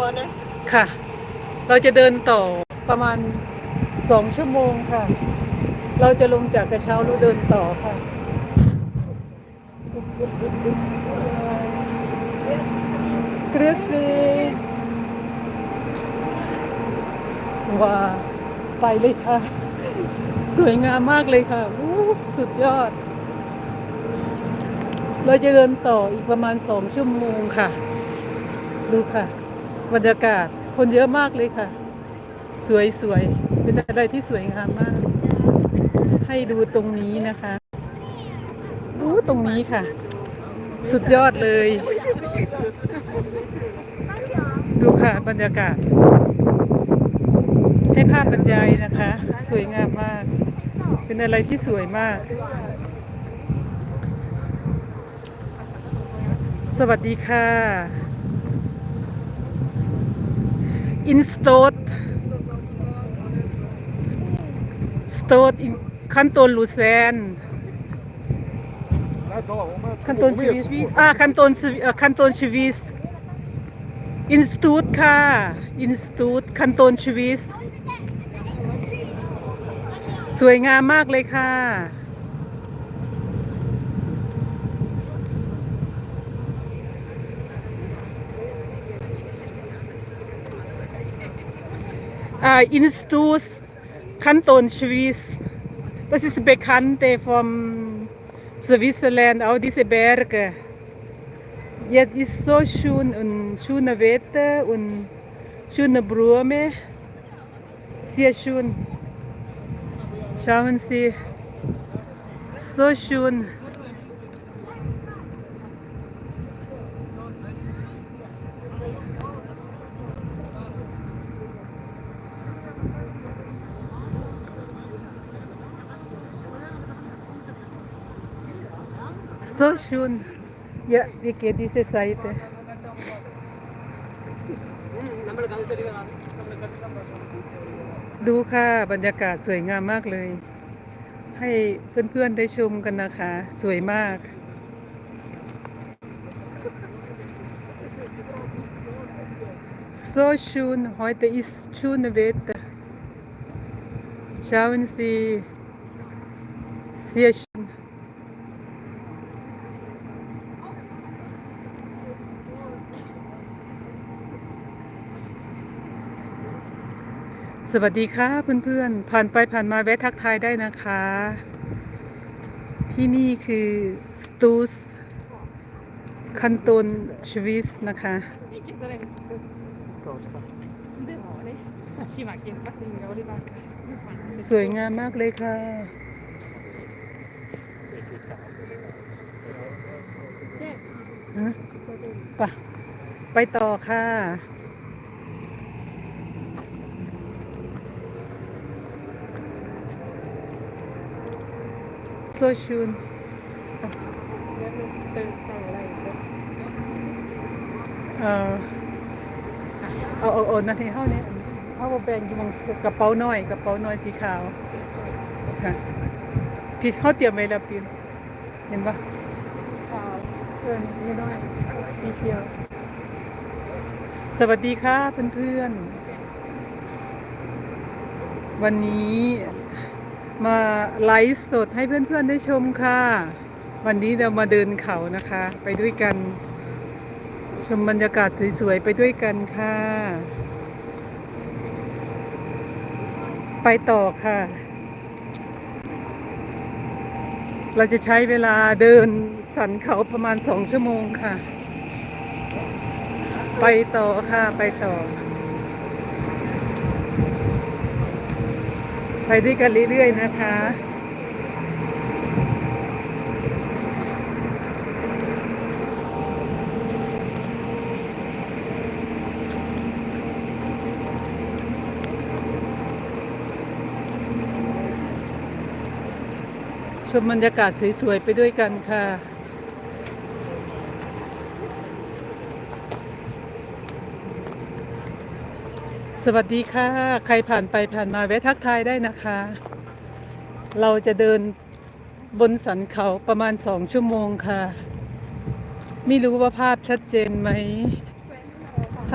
kvar nu. ค่ะ เราจะเดินต่อประมาณสองชั่วโมงค่ะ เราจะลงจากกระเช้าแล้วเดินต่อค่ะกรซีว้าไปเลยค่ะ สวยงามมากเลยค่ะวูสุดยอด เราจะเดินต่ออีกประมาณสองชั่วโมงค่ะ ดูค่ะ บรรยากาศคนเยอะมากเลยค่ะ สวยสวยๆเป็นอะไรที่สวยงามมาก ให้ดูตรงนี้นะคะดูตรงนี้ค่ะ สุดยอดเลย ดูค่ะบรรยากาศ ให้ภาพบรรยายนะคะ สวยงามมาก เป็นอะไรที่สวยมาก สวัสดีค่ะ อินสโตดสโตดขั้นตอนลูเซนขันตอนชีวิสอ่าขั้นตอนชีวิเออขั้นตอนชีวิสอินสตูดค่ะอินสตูดขั้นตอนชีวิสสวยงามมากเลยค่ะ Ah, Institut Kanton Schwyz. Das ist bekannt vom Switzerland, auch diese Berge. Jetzt ist so schön und schöne Wetter und schöne Blume. Sehr schön. Schauen Sie, so schön. So schön. Ja, wir gehen diese Seite. ดูค่ะ บรรยากาศสวยงามมากเลย ให้เพื่อนๆได้ชมกันนะคะ สวยมากโซชูน heute ist schön Wetter schauen Sie sehr schön s วัสดีค่ะเพื่อนๆ ผ่านไปผ่านมาแวะทักทายได้นะคะ ที่นี่คือสตูสคันตนชวิสนะคะสวยงามมากเลยค่ะฮะไปไปต่อค่ะ โซชูนเออเอาเอาเอานาทีเท่านี้เอาแบ่งอยู่มองกระเป๋าน้อยกระเป๋าน้อยสีขาวค่ะพี่เขาเตรียมไว้แล้วปีนเห็นปะเออนี่น้อยนี่เดียวสวัสดีค่ะเพื่อนๆวันนี้ มาไลฟ์สดให้เพื่อนๆได้ชมค่ะ วันนี้เรามาเดินเขานะคะ ไปด้วยกัน ชมบรรยากาศสวยๆ ไปด้วยกันค่ะ ไปต่อค่ะ เราจะใช้เวลาเดินสันเขาประมาณสองชั่วโมงค่ะ ไปต่อค่ะ ไปต่อ ไปด้วยกันเรื่อยๆนะคะ ชมบรรยากาศสวยๆ ไปด้วยกันค่ะ สวัสดีค่ะ ใครผ่านไปผ่านมาแวะทักทายได้นะคะ เราจะเดินบนสันเขาประมาณสองชั่วโมงค่ะ ไม่รู้ว่าภาพชัดเจนไหม